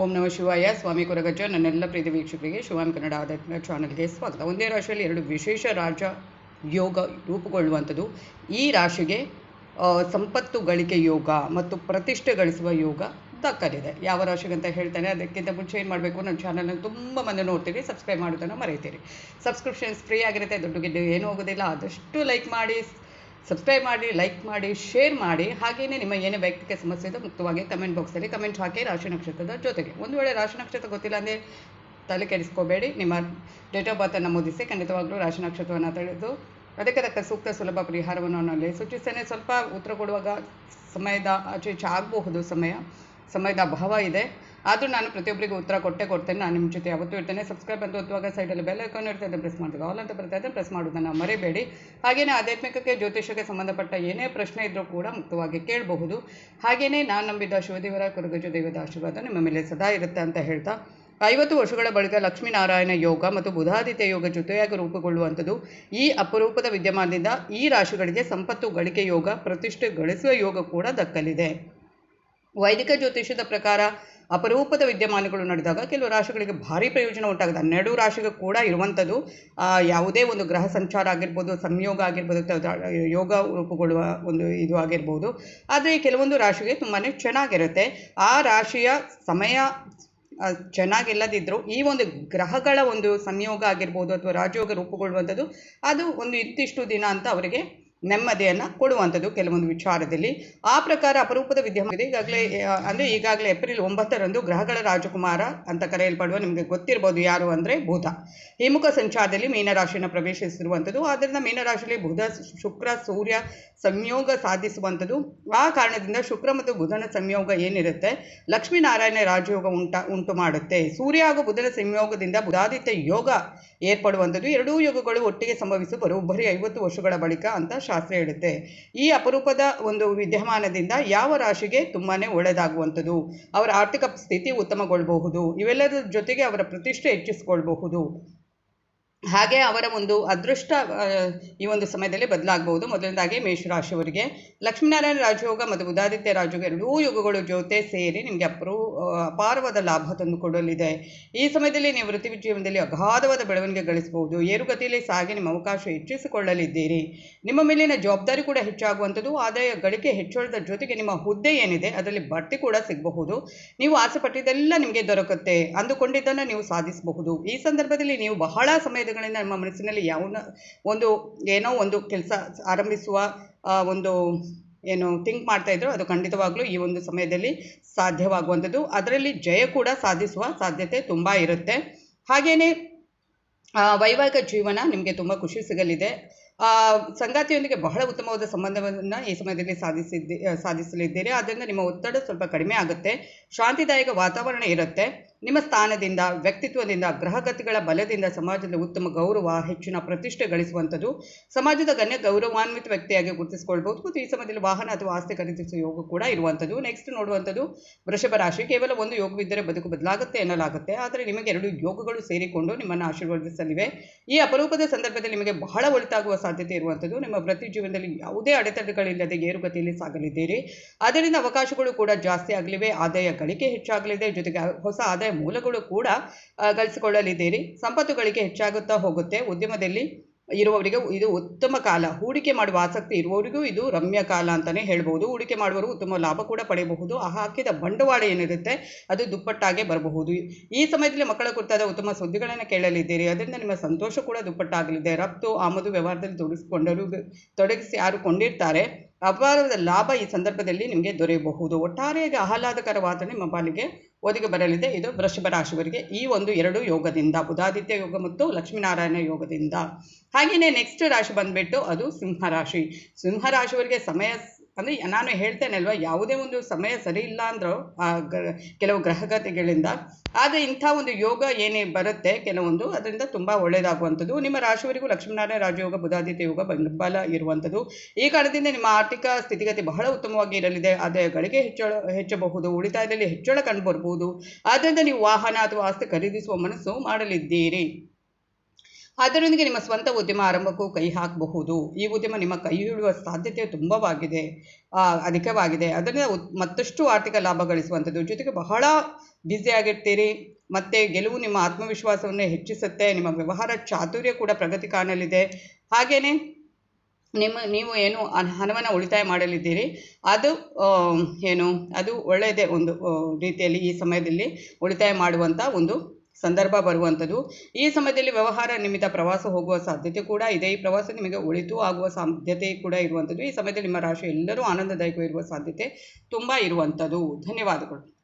ಓಂ ನಮ ಶಿವಾಯ. ಸ್ವಾಮಿ ಕೊರಗಜ್ಜ. ನನ್ನೆಲ್ಲ ಪ್ರೀತಿ ವೀಕ್ಷಕರಿಗೆ ಶಿವಾನ್ ಕನ್ನಡ ಆಧ್ಯಾತ್ಮಿಕ ಚಾನಲ್ಗೆ ಸ್ವಾಗತ. ಒಂದೇ ರಾಶಿಯಲ್ಲಿ ಎರಡು ವಿಶೇಷ ರಾಜ ಯೋಗ ರೂಪುಗೊಳ್ಳುವಂಥದ್ದು. ಈ ರಾಶಿಗೆ ಸಂಪತ್ತು ಗಳಿಕೆ ಯೋಗ ಮತ್ತು ಪ್ರತಿಷ್ಠೆ ಗಳಿಸುವ ಯೋಗ ದಕ್ಕಲಿದೆ ಯಾವ ರಾಶಿಗೆ ಅಂತ ಹೇಳ್ತಾನೆ, ಅದಕ್ಕಿಂತ ಮುಂಚೆ ಏನು ಮಾಡಬೇಕು? ನನ್ನ ಚಾನಲ್ನ ತುಂಬ ಮಂದಿ ನೋಡ್ತೀರಿ ಸಬ್ಸ್ಕ್ರೈಬ್ ಮಾಡೋದನ್ನು ಮರೀತೀರಿ ಸಬ್ಸ್ಕ್ರಿಪ್ಷನ್ಸ್ ಫ್ರೀ ಆಗಿರುತ್ತೆ, ದುಡ್ಡು ಗಿಡ್ಡು ಏನೂ ಹೋಗೋದಿಲ್ಲ. ಆದಷ್ಟು ಲೈಕ್ ಮಾಡಿ ಸಬ್ಸ್ಕ್ರೈಬ್ ಮಾಡಿ ಲೈಕ್ ಮಾಡಿ ಶೇರ್ ಮಾಡಿ. ಹಾಗೆಯೇ ನಿಮ್ಮ ಏನೇ ವೈಯಕ್ತಿಕ ಸಮಸ್ಯೆ ಇದೆ ಮುಕ್ತವಾಗಿ ಕಮೆಂಟ್ ಬಾಕ್ಸಲ್ಲಿ ಕಮೆಂಟ್ ಹಾಕಿ ರಾಶಿ ನಕ್ಷತ್ರದ ಜೊತೆಗೆ. ಒಂದು ವೇಳೆ ರಾಶಿ ನಕ್ಷತ್ರ ಗೊತ್ತಿಲ್ಲ ಅಂದರೆ ತಲೆ ಕೆಡಿಸ್ಕೋಬೇಡಿ. ನಿಮ್ಮ ಡೇಟ್ ಆಫ್ ಬರ್ತನ್ನು ನಮೂದಿಸಿ ಖಂಡಿತವಾಗ್ಲೂ ರಾಶಿ ನಕ್ಷತ್ರವನ್ನು ತಿಳಿದು ಅದಕ್ಕೆ ತಕ್ಕ ಸೂಕ್ತ ಸುಲಭ ಪರಿಹಾರವನ್ನು ನಾನು ಸೂಚಿಸ್ತೇನೆ. ಸ್ವಲ್ಪ ಉತ್ತರ ಕೊಡುವಾಗ ಸಮಯದ ಆಚೆ ಈಚೆ ಆಗಬಹುದು ಸಮಯ. ಸಮಯದ ಅಭಾವ ಇದೆ. ಆದರೂ ನಾನು ಪ್ರತಿಯೊಬ್ಬರಿಗೂ ಉತ್ತರ ಕೊಟ್ಟೆ ಕೊಡ್ತೇನೆ. ನಾನು ನಿಮ್ಮ ಜೊತೆ ಯಾವತ್ತೂ ಇರ್ತೇನೆ. ಸಬ್ಸ್ಕ್ರೈಬ್ ಅಂತ ಒತ್ತುವಾಗ ಸೈಡಲ್ಲಿ ಬೆಲ್ ಐಕಾನ್ ಇರ್ತದೆ ಪ್ರೆಸ್ ಮಾಡ್ತೀವಿ. ಆಲ್ ಅಂತ ಬರ್ತಾ ಇದ್ದರೆ ಪ್ರೆಸ್ ಮಾಡೋದನ್ನು ಮರಿಬೇಡಿ. ಹಾಗೆಯೇ ಆಧ್ಯಾತ್ಮಿಕಕ್ಕೆ ಜ್ಯೋತಿಷಕ್ಕೆ ಸಂಬಂಧಪಟ್ಟ ಏನೇ ಪ್ರಶ್ನೆ ಇದ್ದರೂ ಕೂಡ ಮುಕ್ತವಾಗಿ ಕೇಳಬಹುದು. ಹಾಗೆಯೇ ನಾನು ನಂಬಿದ ಶಿವದೇವರ ಕುರುಗಜ ದೇವದ ಆಶೀರ್ವಾದ ನಿಮ್ಮ ಮೇಲೆ ಸದಾ ಇರುತ್ತೆ ಅಂತ ಹೇಳ್ತಾ, ಐವತ್ತು ವರ್ಷಗಳ ಬಳಿಕ ಲಕ್ಷ್ಮೀನಾರಾಯಣ ಯೋಗ ಮತ್ತು ಬುಧಾದಿತ್ಯ ಯೋಗ ಜೊತೆಯಾಗಿ ರೂಪುಗೊಳ್ಳುವಂಥದ್ದು ಈ ಅಪರೂಪದ ವಿದ್ಯಮಾನದಿಂದ ಈ ರಾಶಿಗಳಿಗೆ ಸಂಪತ್ತು, ಗಳಿಕೆ ಯೋಗ, ಪ್ರತಿಷ್ಠೆ ಗಳಿಸುವ ಯೋಗ ಕೂಡ ದಕ್ಕಲಿದೆ. ವೈದಿಕ ಜ್ಯೋತಿಷ್ಯದ ಪ್ರಕಾರ ಅಪರೂಪದ ವಿದ್ಯಮಾನಗಳು ನಡೆದಾಗ ಕೆಲವು ರಾಶಿಗಳಿಗೆ ಭಾರಿ ಪ್ರಯೋಜನ ಉಂಟಾಗುತ್ತೆ. ಹನ್ನೆರಡು ರಾಶಿಗೆ ಕೂಡ ಇರುವಂಥದ್ದು ಯಾವುದೇ ಒಂದು ಗ್ರಹ ಸಂಚಾರ ಆಗಿರ್ಬೋದು, ಸಂಯೋಗ ಆಗಿರ್ಬೋದು ಯೋಗ ರೂಪುಗೊಳ್ಳುವ ಒಂದು ಇದು ಆಗಿರ್ಬೋದು. ಆದರೆ ಕೆಲವೊಂದು ರಾಶಿಗೆ ತುಂಬಾ ಚೆನ್ನಾಗಿರುತ್ತೆ. ಆ ರಾಶಿಯ ಸಮಯ ಚೆನ್ನಾಗಿಲ್ಲದಿದ್ದರೂ ಈ ಒಂದು ಗ್ರಹಗಳ ಒಂದು ಸಂಯೋಗ ಆಗಿರ್ಬೋದು, ಅಥವಾ ರಾಜಯೋಗ ರೂಪುಗೊಳ್ಳುವಂಥದ್ದು, ಅದು ಒಂದು ಇಂತಿಷ್ಟು ದಿನ ಅಂತ ಅವರಿಗೆ ನೆಮ್ಮದಿಯನ್ನು ಕೊಡುವಂಥದ್ದು ಕೆಲವೊಂದು ವಿಚಾರದಲ್ಲಿ. ಆ ಪ್ರಕಾರ ಅಪರೂಪದ ವಿದ್ಯಮಾನ ಈಗಾಗಲೇ ಅಂದ್ರೆ ಈಗಾಗಲೇ ಏಪ್ರಿಲ್ ಒಂಬತ್ತರಂದು ಗ್ರಹಗಳ ರಾಜಕುಮಾರ ಅಂತ ಕರೆಯಲ್ಪಡುವ ನಿಮಗೆ ಗೊತ್ತಿರ್ಬೋದು ಯಾರು ಅಂದರೆ ಬುಧ. ಹಿಮುಖ ಸಂಚಾರದಲ್ಲಿ ಮೀನರಾಶಿಯನ್ನು ಪ್ರವೇಶಿಸಿರುವಂಥದ್ದು. ಆದ್ದರಿಂದ ಮೀನರಾಶಿಯಲ್ಲಿ ಬುಧ, ಶುಕ್ರ, ಸೂರ್ಯ ಸಂಯೋಗ ಸಾಧಿಸುವಂಥದ್ದು. ಆ ಕಾರಣದಿಂದ ಶುಕ್ರ ಮತ್ತು ಬುಧನ ಸಂಯೋಗ ಏನಿರುತ್ತೆ? ಲಕ್ಷ್ಮೀನಾರಾಯಣ ರಾಜಯೋಗ ಉಂಟ, ಉಂಟು ಮಾಡುತ್ತೆ. ಸೂರ್ಯ ಹಾಗೂ ಬುಧನ ಸಂಯೋಗದಿಂದ ಬುಧಾದಿತ್ಯ ಯೋಗ ಏರ್ಪಡುವಂಥದ್ದು. ಎರಡೂ ಯೋಗಗಳು ಒಟ್ಟಿಗೆ ಸಂಭವಿಸುವ ಬರೋಬ್ಬರಿ ಐವತ್ತು ವರ್ಷಗಳ ಬಳಿಕ ಅಂತ ಶಾಸ್ತ್ರ ಹೇಳುತ್ತೆ, ಈ ಅಪರೂಪದ ಒಂದು ವಿದ್ಯಮಾನದಿಂದ ಯಾವ ರಾಶಿಗೆ ತುಂಬಾ ಒಳ್ಳೆಯದಾಗುವಂಥದ್ದು, ಅವರ ಆರ್ಥಿಕ ಸ್ಥಿತಿ ಉತ್ತಮಗೊಳ್ಳಬಹುದು ಇವೆಲ್ಲದರ ಜೊತೆಗೆ ಅವರ ಪ್ರತಿಷ್ಠೆ ಹೆಚ್ಚಿಸಿಕೊಳ್ಬಹುದು. ಹಾಗೆ ಅವರ ಒಂದು ಅದೃಷ್ಟ ಈ ಒಂದು ಸಮಯದಲ್ಲಿ ಬದಲಾಗಬಹುದು ಮೊದಲನೇದಾಗಿ ಮೇಷರಾಶಿಯವರಿಗೆ ಲಕ್ಷ್ಮೀನಾರಾಯಣ ರಾಜಯೋಗ ಮತ್ತು ಬುಧಾದಿತ್ಯ ರಾಜಯೋಗ ಎರಡೂ ಯುಗಗಳು ಜೊತೆ ಸೇರಿ ನಿಮಗೆ ಅಪರೂ ಅಪಾರವಾದ ಲಾಭ ತಂದು ಕೊಡಲಿದೆ. ಈ ಸಮಯದಲ್ಲಿ ನೀವು ವೃತ್ತಿ ಜೀವನದಲ್ಲಿ ಅಗಾಧವಾದ ಬೆಳವಣಿಗೆ ಗಳಿಸಬಹುದು. ಏರುಗತಿಯಲ್ಲಿ ಸಾಗಿ ನಿಮ್ಮ ಅವಕಾಶ ಹೆಚ್ಚಿಸಿಕೊಳ್ಳಲಿದ್ದೀರಿ. ನಿಮ್ಮ ಮೇಲಿನ ಜವಾಬ್ದಾರಿ ಕೂಡ ಹೆಚ್ಚಾಗುವಂಥದ್ದು. ಆದಾಯ ಗಳಿಕೆ ಹೆಚ್ಚಳದ ಜೊತೆಗೆ ನಿಮ್ಮ ಹುದ್ದೆ ಏನಿದೆ ಅದರಲ್ಲಿ ಬಡ್ತಿ ಕೂಡ ಸಿಗಬಹುದು. ನೀವು ಆಸೆ ಪಟ್ಟಿದ್ದೆಲ್ಲ ನಿಮಗೆ ದೊರಕುತ್ತೆ. ಅಂದುಕೊಂಡಿದ್ದನ್ನು ನೀವು ಸಾಧಿಸಬಹುದು. ಈ ಸಂದರ್ಭದಲ್ಲಿ ನೀವು ಬಹಳ ಸಮಯಗಳಿಂದ ನಮ್ಮ ಮನಸ್ಸಿನಲ್ಲಿ ಯಾವ ಒಂದು ಏನೋ ಒಂದು ಕೆಲಸ ಆರಂಭಿಸುವ ಒಂದು ಏನು ಥಿಂಕ್ ಮಾಡ್ತಾ ಇದ್ರು ಅದು ಖಂಡಿತವಾಗ್ಲೂ ಈ ಒಂದು ಸಮಯದಲ್ಲಿ ಸಾಧ್ಯವಾಗುವಂಥದ್ದು. ಅದರಲ್ಲಿ ಜಯ ಕೂಡ ಸಾಧಿಸುವ ಸಾಧ್ಯತೆ ತುಂಬ ಇರುತ್ತೆ. ಹಾಗೆಯೇ ವೈವಾಹಿಕ ಜೀವನ ನಿಮಗೆ ತುಂಬ ಖುಷಿ ಸಿಗಲಿದೆ. ಸಂಗಾತಿಯೊಂದಿಗೆ ಬಹಳ ಉತ್ತಮವಾದ ಸಂಬಂಧವನ್ನು ಈ ಸಮಯದಲ್ಲಿ ಸಾಧಿಸಿದ್ದಿ, ಸಾಧಿಸಲಿದ್ದೀರಿ. ಆದ್ದರಿಂದ ನಿಮ್ಮ ಒತ್ತಡ ಸ್ವಲ್ಪ ಕಡಿಮೆ ಆಗುತ್ತೆ. ಶಾಂತಿದಾಯಕ ವಾತಾವರಣ ಇರುತ್ತೆ. ನಿಮ್ಮ ಸ್ಥಾನದಿಂದ, ವ್ಯಕ್ತಿತ್ವದಿಂದ ಗ್ರಹಗತಿಗಳ ಬಲದಿಂದ ಸಮಾಜದ ಉತ್ತಮ ಗೌರವ, ಹೆಚ್ಚಿನ ಪ್ರತಿಷ್ಠೆ ಗಳಿಸುವಂಥದ್ದು ಸಮಾಜದ ಗಣ್ಯ ಗೌರವಾನ್ವಿತ ವ್ಯಕ್ತಿಯಾಗಿ ಗುರುತಿಸಿಕೊಳ್ಬಹುದು. ಮತ್ತು ಈ ಸಮಯದಲ್ಲಿ ವಾಹನ ಅಥವಾ ಆಸ್ತಿ ಖರೀದಿಸುವ ಯೋಗ ಕೂಡ ಇರುವಂಥದ್ದು. ನೆಕ್ಸ್ಟ್ ನೋಡುವಂಥದ್ದು, ವೃಷಭ ರಾಶಿ. ಕೇವಲ ಒಂದು ಯೋಗವಿದ್ದರೆ ಬದುಕು ಬದಲಾಗುತ್ತೆ ಎನ್ನಲಾಗುತ್ತೆ. ಆದರೆ ನಿಮಗೆ ಎರಡು ಯೋಗಗಳು ಸೇರಿಕೊಂಡು ನಿಮ್ಮನ್ನು ಆಶೀರ್ವದಿಸಲಿವೆ. ಈ ಅಪರೂಪದ ಸಂದರ್ಭದಲ್ಲಿ ನಿಮಗೆ ಬಹಳ ಒಳಿತಾಗುವ ಸಾಧ್ಯತೆ ಇರುವಂಥದ್ದು. ನಿಮ್ಮ ವೃತ್ತಿ ಜೀವನದಲ್ಲಿ ಯಾವುದೇ ಅಡೆತಡೆಗಳಿಲ್ಲದೆ ಏರುಗತಿಯಲ್ಲಿ ಸಾಗಲಿದ್ದೀರಿ. ಅದರಿಂದ ಅವಕಾಶಗಳು ಕೂಡ ಜಾಸ್ತಿ ಆಗಲಿವೆ. ಆದಾಯ ಗಳಿಕೆ ಹೆಚ್ಚಾಗಲಿದೆ. ಜೊತೆಗೆ ಹೊಸ ಆದಾಯ ಮೂಲಗಳು ಕೂಡ ಗಳಿಸಿಕೊಳ್ಳಲಿದ್ದೀರಿ. ಸಂಪತ್ತು ಗಳಿಕೆ ಹೆಚ್ಚಾಗುತ್ತಾ ಹೋಗುತ್ತೆ. ಉದ್ಯಮದಲ್ಲಿ ಇರುವವರಿಗೆ ಇದು ಉತ್ತಮ ಕಾಲ. ಹೂಡಿಕೆ ಮಾಡುವ ಆಸಕ್ತಿ ಇರುವವರಿಗೂ ಇದು ರಮ್ಯ ಕಾಲ ಅಂತಲೇ ಹೇಳ್ಬೋದು ಹೂಡಿಕೆ ಮಾಡುವವರು ಉತ್ತಮ ಲಾಭ ಕೂಡ ಪಡೆಯಬಹುದು. ಆ ಹಾಕಿದ ಬಂಡವಾಳ ಏನಿರುತ್ತೆ, ಅದು ದುಪ್ಪಟ್ಟಾಗೆ ಬರಬಹುದು. ಈ ಸಮಯದಲ್ಲಿ ಮಕ್ಕಳ ಕುರಿತಾದ ಉತ್ತಮ ಸುದ್ದಿಗಳನ್ನು ಕೇಳಲಿದ್ದೀರಿ. ಅದರಿಂದ ನಿಮ್ಮ ಸಂತೋಷ ಕೂಡ ದುಪ್ಪಟ್ಟಾಗಲಿದೆ. ರಫ್ತು, ಆಮದು ವ್ಯವಹಾರದಲ್ಲಿ ತೊಡಗಿಸಿಕೊಂಡರು, ತೊಡಗಿಸಿ ಯಾರು ಕೊಂಡಿರ್ತಾರೆ ಅಪಾರದ ಲಾಭ ಈ ಸಂದರ್ಭದಲ್ಲಿ ನಿಮಗೆ ದೊರೆಯಬಹುದು. ಒಟ್ಟಾರೆಯಾಗಿ ಆಹ್ಲಾದಕರ ವಾತಾವರಣ ನಿಮ್ಮ ಪಾಲಿಗೆ ಒದಗಿ ಬರಲಿದೆ. ಇದು ವೃಷಭ ರಾಶಿಯವರಿಗೆ ಈ ಒಂದು ಎರಡು ಯೋಗದಿಂದ, ಬುಧಾದಿತ್ಯ ಯೋಗ ಮತ್ತು ಲಕ್ಷ್ಮೀನಾರಾಯಣ ಯೋಗದಿಂದ. ಹಾಗೆಯೇ ನೆಕ್ಸ್ಟ್ ರಾಶಿ ಬಂದ್ಬಿಟ್ಟು ಅದು ಸಿಂಹರಾಶಿ ಸಿಂಹರಾಶಿಯವರಿಗೆ ಸಮಯ ಅಂದರೆ ನಾನು ಹೇಳ್ತೇನೆ ಅಲ್ವಾ ಯಾವುದೇ ಒಂದು ಸಮಯ ಸರಿ ಇಲ್ಲ ಅಂದರೂ ಕೆಲವು ಗ್ರಹಗತಿಗಳಿಂದ, ಆದರೆ ಇಂಥ ಒಂದು ಯೋಗ ಏನೇ ಬರುತ್ತೆ, ಕೆಲವೊಂದು ಅದರಿಂದ ತುಂಬ ಒಳ್ಳೆಯದಾಗುವಂಥದ್ದು ನಿಮ್ಮ ರಾಶಿಯವರಿಗೂ ಲಕ್ಷ್ಮೀನಾರಾಯಣ ರಾಜಯೋಗ, ಬುಧಾದಿತ್ಯ ಯೋಗ ಬೆಂಬಲ ಇರುವಂಥದ್ದು. ಈ ಕಾರಣದಿಂದ ನಿಮ್ಮ ಆರ್ಥಿಕ ಸ್ಥಿತಿಗತಿ ಬಹಳ ಉತ್ತಮವಾಗಿ ಇರಲಿದೆ. ಆದಾಯಗಳಿಗೆ ಹೆಚ್ಚಳ, ಹೆಚ್ಚಬಹುದು, ಉಳಿತಾಯದಲ್ಲಿ ಹೆಚ್ಚಳ ಕಂಡುಬರಬಹುದು ಆದ್ದರಿಂದ ನೀವು ವಾಹನ ಅಥವಾ ಆಸ್ತಿ ಖರೀದಿಸುವ ಮನಸ್ಸು ಮಾಡಲಿದ್ದೀರಿ. ಅದರೊಂದಿಗೆ ನಿಮ್ಮ ಸ್ವಂತ ಉದ್ಯಮ ಆರಂಭಕ್ಕೂ ಕೈ ಹಾಕಬಹುದು. ಈ ಉದ್ಯಮ ನಿಮ್ಮ ಕೈ ಹಿಡಿಯುವ ಸಾಧ್ಯತೆ ತುಂಬವಾಗಿದೆ. ಅಧಿಕವಾಗಿದೆ. ಅದರಿಂದ ಮತ್ತಷ್ಟು ಆರ್ಥಿಕ ಲಾಭ ಗಳಿಸುವಂಥದ್ದು. ಜೊತೆಗೆ ಬಹಳ ಬ್ಯುಸಿಯಾಗಿರ್ತೀರಿ ಮತ್ತು ಗೆಲುವು ನಿಮ್ಮ ಆತ್ಮವಿಶ್ವಾಸವನ್ನು ಹೆಚ್ಚಿಸುತ್ತೆ. ನಿಮ್ಮ ವ್ಯವಹಾರ ಚಾತುರ್ಯ ಕೂಡ ಪ್ರಗತಿ ಕಾಣಲಿದೆ. ಹಾಗೆಯೇ ನಿಮ್ಮ, ನೀವು ಏನು ಹಣ- ಹಣವನ್ನು ಉಳಿತಾಯ ಮಾಡಲಿದ್ದೀರಿ. ಅದು ಏನು, ಅದು ಒಳ್ಳೆಯದೇ ಒಂದು ರೀತಿಯಲ್ಲಿ ಈ ಸಮಯದಲ್ಲಿ ಉಳಿತಾಯ ಮಾಡುವಂಥ ಒಂದು ಸಂದರ್ಭ ಬರುವಂಥದ್ದು. ಈ ಸಮಯದಲ್ಲಿ ವ್ಯವಹಾರ ನಿಮಿತ್ತ ಪ್ರವಾಸ ಹೋಗುವ ಸಾಧ್ಯತೆ ಕೂಡ ಇದೆ. ಈ ಪ್ರವಾಸ ನಿಮಗೆ ಒಳಿತು ಆಗುವ ಸಾಧ್ಯತೆ ಕೂಡ ಇರುವಂಥದ್ದು. ಈ ಸಮಯದಲ್ಲಿ ನಿಮ್ಮ ರಾಶಿ ಎಲ್ಲರೂ ಆನಂದದಾಯಕ ಇರುವ ಸಾಧ್ಯತೆ ತುಂಬ ಇರುವಂಥದ್ದು. ಧನ್ಯವಾದಗಳು.